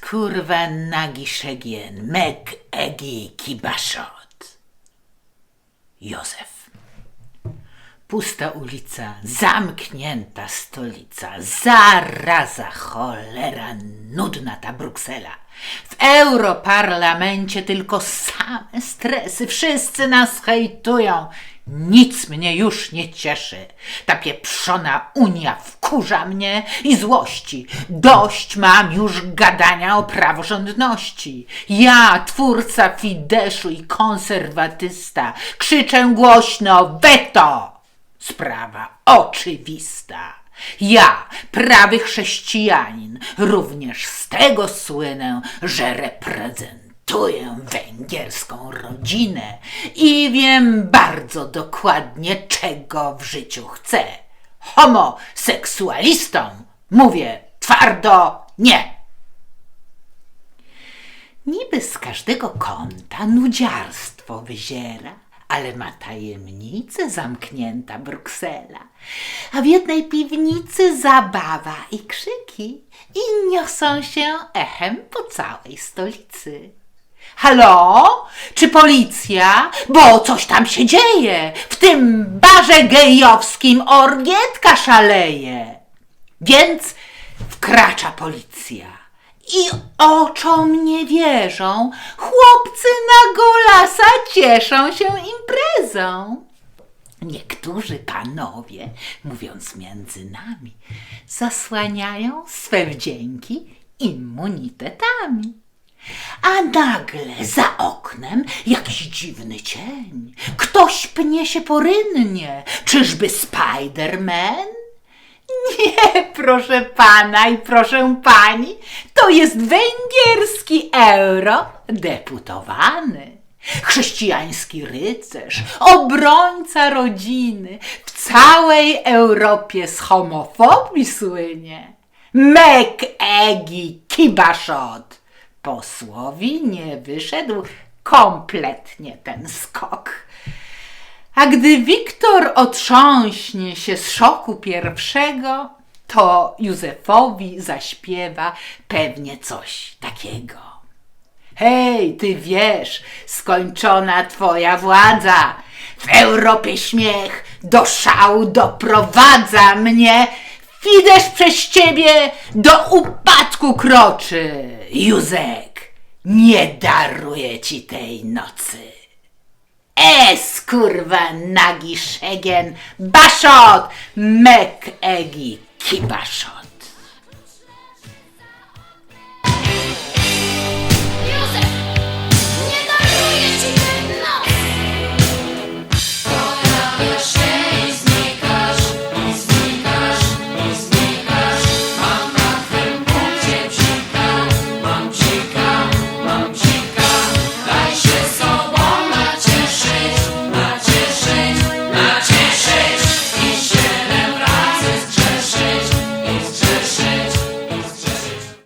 kurwa nagi szegien, mek egi kibaszot. Józef. Pusta ulica, zamknięta stolica, zaraza, cholera, nudna ta Bruksela. W Europarlamencie tylko same stresy, wszyscy nas hejtują. Nic mnie już nie cieszy. Ta pieprzona Unia wkurza mnie i złości. Dość mam już gadania o praworządności. Ja, twórca Fideszu i konserwatysta, krzyczę głośno weto! Sprawa oczywista. Ja, prawy chrześcijanin, również z tego słynę, że reprezentuję węgierską rodzinę i wiem bardzo dokładnie, czego w życiu chcę. Homoseksualistom mówię twardo nie. Niby z każdego kąta nudziarstwo wyziera, ale ma tajemnicę zamknięta Bruksela. A w jednej piwnicy zabawa i krzyki i niosą się echem po całej stolicy. Halo? Czy policja? Bo coś tam się dzieje. W tym barze gejowskim orgietka szaleje. Więc wkracza policja. I oczom nie wierzą. Chłopcy na golasa cieszą się imprezą. Niektórzy panowie, mówiąc między nami, zasłaniają swe wdzięki immunitetami. A nagle za oknem jakiś dziwny cień. Ktoś pnie się porynnie. Czyżby Spiderman? Nie, proszę pana i proszę pani, to jest węgierski eurodeputowany. Chrześcijański rycerz, obrońca rodziny, w całej Europie z homofobii słynie. Mek Egi Kibaszot. Posłowi nie wyszedł kompletnie ten skok. A gdy Wiktor otrząśnie się z szoku pierwszego, to Józefowi zaśpiewa pewnie coś takiego. Hej, ty wiesz, skończona twoja władza. W Europie śmiech do szału doprowadza mnie. Fidesz przez ciebie do upadku kroczy. Józek, nie daruję ci tej nocy. Es kurwa nagi szegen, baszot, mek egi kibaszot.